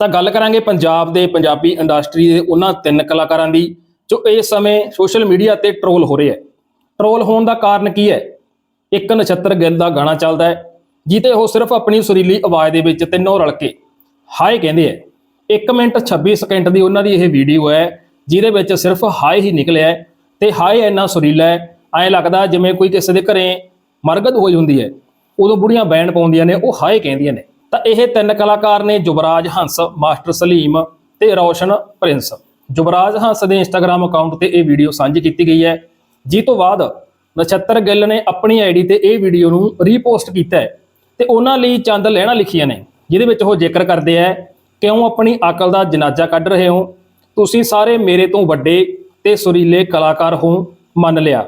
ਤਾਂ ਗੱਲ ਕਰਾਂਗੇ ਪੰਜਾਬ ਦੇ ਪੰਜਾਬੀ ਇੰਡਸਟਰੀ ਦੇ ਉਹਨਾਂ ਤਿੰਨ ਕਲਾਕਾਰਾਂ ਦੀ, ਜੋ ਇਸ ਸਮੇਂ ਸੋਸ਼ਲ ਮੀਡੀਆ ਤੇ ਟ੍ਰੋਲ ਹੋ ਰਹੇ ਹੈ। ਟ੍ਰੋਲ ਹੋਣ ਦਾ ਕਾਰਨ ਕੀ ਹੈ? ਇੱਕ ਨਛੱਤਰ ਗਿੱਲ ਦਾ ਗਾਣਾ ਚੱਲਦਾ ਹੈ ਜਿੱਤੇ ਉਹ ਸਿਰਫ ਆਪਣੀ ਸੁਰੀਲੀ ਆਵਾਜ਼ ਦੇ ਵਿੱਚ ਤਿੰਨੋਂ ਰਲ ਕੇ ਹਾਏ ਕਹਿੰਦੇ ਹੈ। 1 ਮਿੰਟ 26 ਸਕਿੰਟ ਦੀ ਉਹਨਾਂ ਦੀ ਇਹ ਵੀਡੀਓ ਹੈ, ਜਿਹਦੇ ਵਿੱਚ ਸਿਰਫ ਹਾਏ ਹੀ ਨਿਕਲਿਆ ਹੈ ਤੇ ਹਾਏ ਇੰਨਾ ਸੁਰੀਲਾ ਹੈ, ਐਂ ਲੱਗਦਾ ਜਿਵੇਂ ਕੋਈ ਕਿਸੇ ਦੇ ਘਰੇ ਮਰਗਤ ਹੋਈ ਹੁੰਦੀ ਹੈ। ਉਦੋਂ ਬੁੜੀਆਂ ਬੈਂਡ ਪਾਉਂਦੀਆਂ ਨੇ, ਉਹ ਹਾਏ ਕਹਿੰਦੀਆਂ ਨੇ। ਤਾਂ ਇਹ ਤਿੰਨ ਕਲਾਕਾਰ ਨੇ ਜੁਬਰਾਜ ਹੰਸ, ਮਾਸਟਰ ਸਲੀਮ ਤੇ ਰੌਸ਼ਨ ਪ੍ਰਿੰਸ। ਜੁਬਰਾਜ ਹੰਸ ਦੇ ਇੰਸਟਾਗ੍ਰam ਅਕਾਊਂਟ ਤੇ ਇਹ ਵੀਡੀਓ ਸਾਂਝੀ ਕੀਤੀ ਗਈ ਹੈ। ਜਿਸ ਤੋਂ ਬਾਅਦ ਨਛੱਤਰ ਗਿੱਲ ਨੇ ਆਪਣੀ ਆਈਡੀ ਤੇ ਇਹ ਵੀਡੀਓ ਨੂੰ ਰੀਪੋਸਟ ਕੀਤਾ ਹੈ ਤੇ ਉਹਨਾਂ ਲਈ ਚੰਦ ਲੈਣਾ ਲਿਖੀਆਂ ਨੇ, ਜਿਹਦੇ ਵਿੱਚ ਉਹ ਜ਼ਿਕਰ ਕਰਦੇ ਆ ਕਿਉਂ ਆਪਣੀ ਅਕਲ ਦਾ ਜਨਾਜ਼ਾ ਕੱਢ ਰਹੇ ਹੋ? ਤੁਸੀਂ ਸਾਰੇ ਮੇਰੇ ਤੋਂ ਵੱਡੇ ਤੇ ਸੁਰੀਲੇ ਕਲਾਕਾਰ ਹੋ, ਮੰਨ ਲਿਆ।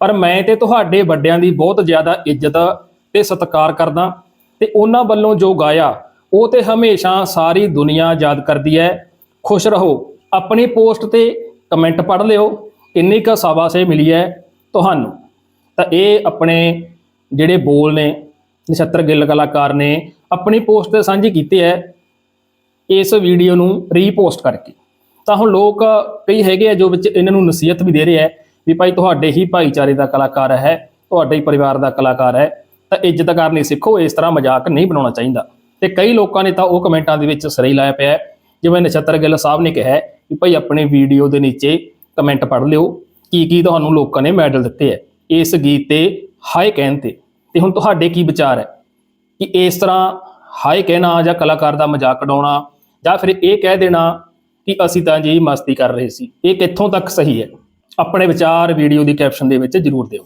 ਪਰ ਮੈਂ ਤੇ ਤੁਹਾਡੇ ਵੱਡਿਆਂ ਦੀ ਬਹੁਤ ਜ਼ਿਆਦਾ ਇੱਜ਼ਤ ਤੇ ਸਤਿਕਾਰ ਕਰਦਾ। ਤੇ ਉਹਨਾਂ ਵੱਲੋਂ ਜੋ ਗਾਇਆ, ਉਹ ਤੇ ਹਮੇਸ਼ਾ ਸਾਰੀ ਦੁਨੀਆ ਯਾਦ ਕਰਦੀ ਹੈ। ਖੁਸ਼ ਰਹੋ, ਆਪਣੀ ਪੋਸਟ ਤੇ ਕਮੈਂਟ ਪੜ੍ਹ ਲਿਓ ਕਿੰਨੀ ਕੁ ਸ਼ਾਬਾਸ਼ੇ ਮਿਲੀ ਹੈ ਤੁਹਾਨੂੰ। ਤਾਂ ਇਹ ਆਪਣੇ ਜਿਹੜੇ ਬੋਲ ਨੇ, ਨਛੱਤਰ ਗਿੱਲ ਕਲਾਕਾਰ ਨੇ, ਆਪਣੀ ਪੋਸਟ ਤੇ ਸਾਂਝੀ ਕੀਤੀ ਹੈ, ਇਸ ਵੀਡੀਓ ਨੂੰ ਰੀਪੋਸਟ ਕਰਕੇ। ਤਾਂ ਹੁਣ ਲੋਕ ਕਈ ਹੈਗੇ ਆ ਜੋ ਵਿੱਚ ਇਹਨਾਂ ਨੂੰ ਨਸੀਹਤ ਵੀ ਦੇ ਰਹੇ ਆ ਵੀ ਭਾਈ ਤੁਹਾਡੇ ਹੀ ਭਾਈਚਾਰੇ ਦਾ ਕਲਾਕਾਰ ਹੈ, ਤੁਹਾਡੇ ਹੀ ਪਰਿਵਾਰ ਦਾ ਕਲਾਕਾਰ ਹੈ। ਤਾਂ ਇੱਜ਼ਤ ਕਰਨੀ ਸਿੱਖੋ, ਇਸ ਤਰ੍ਹਾਂ ਮਜ਼ਾਕ ਨਹੀਂ ਬਣਾਉਣਾ ਚਾਹੀਦਾ। ਤੇ ਕਈ ਲੋਕਾਂ ਨੇ ਤਾਂ ਉਹ ਕਮੈਂਟਾਂ ਦੇ ਵਿੱਚ ਸਰੇ ਲਾਇਆ ਪਿਆ ਜਿਵੇਂ ਨਛੱਤਰ ਗਿੱਲ ਸਾਹਿਬ ਨੇ ਕਿਹਾ ਕਿ ਭਾਈ ਆਪਣੇ ਵੀਡੀਓ ਦੇ ਨੀਚੇ ਕਮੈਂਟ ਪੜ੍ਹ ਲਿਓ, ਕੀ ਕੀ ਤੁਹਾਨੂੰ ਲੋਕਾਂ ਨੇ ਮੈਡਲ ਦਿੱਤੇ ਹੈ। ਇਸ ਗੀਤ ਤੇ ਹਾਏ ਕਹਿਣ ਤੇ। ਤੇ ਹੁਣ ਤੁਹਾਡੇ ਕੀ ਵਿਚਾਰ ਹੈ ਕਿ ਇਸ ਤਰ੍ਹਾਂ ਹਾਏ ਕਹਿਣਾ ਜਾਂ ਕਲਾਕਾਰ ਦਾ ਮਜ਼ਾਕ ਉਡਾਉਣਾ ਜਾਂ ਫਿਰ ਇਹ ਕਹਿ ਦੇਣਾ ਕਿ ਅਸੀਂ ਤਾਂ ਜੀ ਮਸਤੀ ਕਰ ਰਹੇ ਸੀ। ਇਹ ਕਿੱਥੋਂ ਤੱਕ ਸਹੀ ਹੈ? ਆਪਣੇ ਵਿਚਾਰ ਵੀਡੀਓ ਦੀ ਕੈਪਸ਼ਨ ਦੇ ਵਿੱਚ ਜਰੂਰ ਦਿਓ।